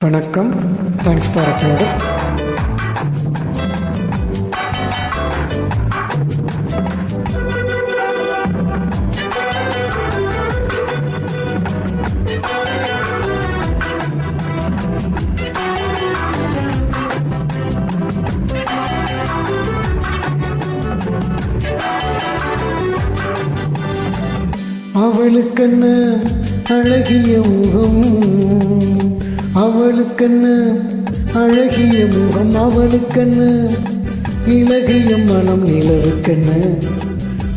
வணக்கம். Thanks for attending அவளுக்கென்ன அழகிய முகம் அவளுக்கண்ணு அழகிய முகம் அவளுக்கண்ணு இலகிய மனம் நிலவுக்கண்ணு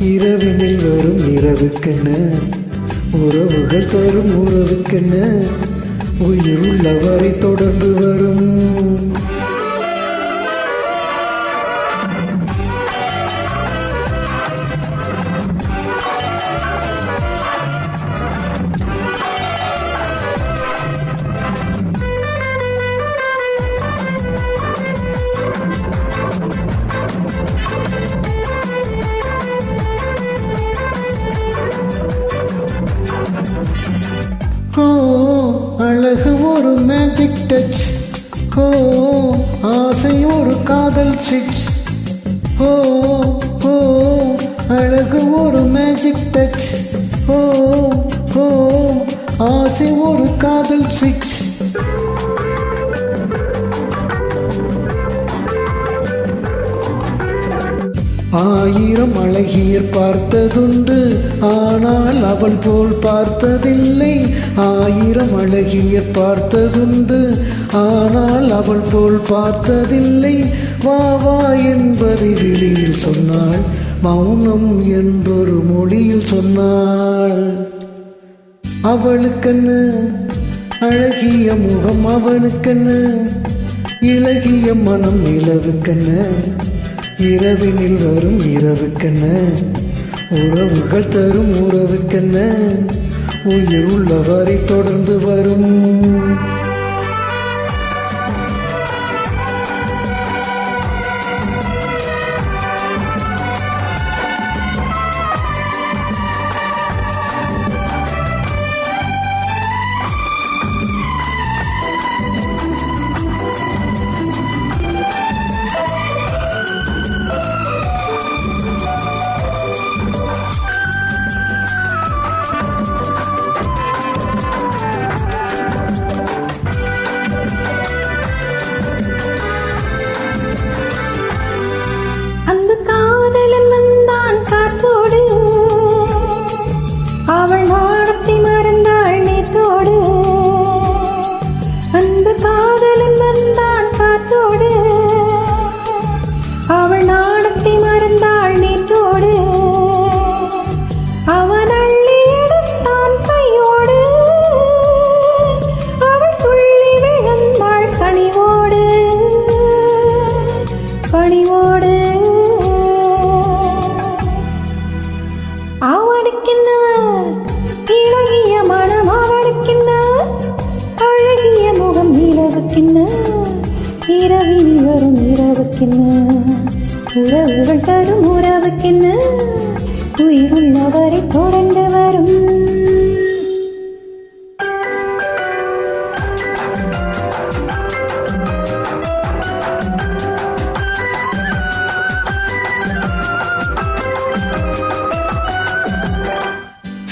இரவினில் வரும் இரவுக்கண்ணு உறவுகள் தரும் உறவுக்கண்ணு உயிர் உள்ளவரை தொடர்ந்து வரும். மேஜிக் ஓ ஆசை ஒரு காதல் சுவிட்ச் ஓ ஓ அழகு ஒரு மேஜிக் டச் ஓ ஓ ஆசை ஒரு காதல் சுவிட்ச் ஆயிரம் அழகியர் பார்த்ததுண்டு ஆனால் அவள் போல் பார்த்ததில்லை. ஆயிரம் அழகியர் பார்த்ததுண்டு ஆனால் அவள் போல் பார்த்ததில்லை. வா வா என்பதை வெளியில் சொன்னாள் மௌனம் என்றொரு மொழியில் சொன்னாள். அவளுக்கென்னு அழகிய முகம் அவனுக்கென்னு இழகிய மனம் நிலவுக்கென்ன இரவினில் வரும் இரவுக்கென்ன? உறவுகள் தரும் உறவுக்கென்ன? உயிர் உள்ளவரை தொடர்ந்து வரும். இரவுக்கென்ன உறவுகள் தரும் உறவுக்கென்ன? உயிருள்ளவரை தொடர்ந்து வரும்.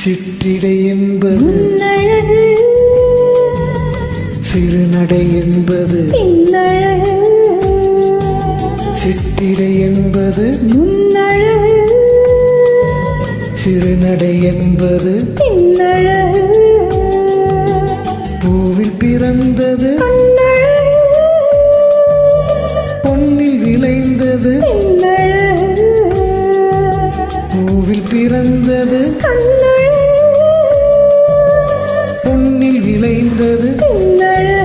சிற்றிடை என்பது சிறுநடை என்பது பின்னழகு. சிற்றிடை என்பது முன்னழகு. சிறுநடை என்பது பின்னழகு. பூவில் பிறந்தது பொன்னில் விளைந்தது பூவில் பிறந்தது பொன்னில் விளைந்தது பின்னழகு.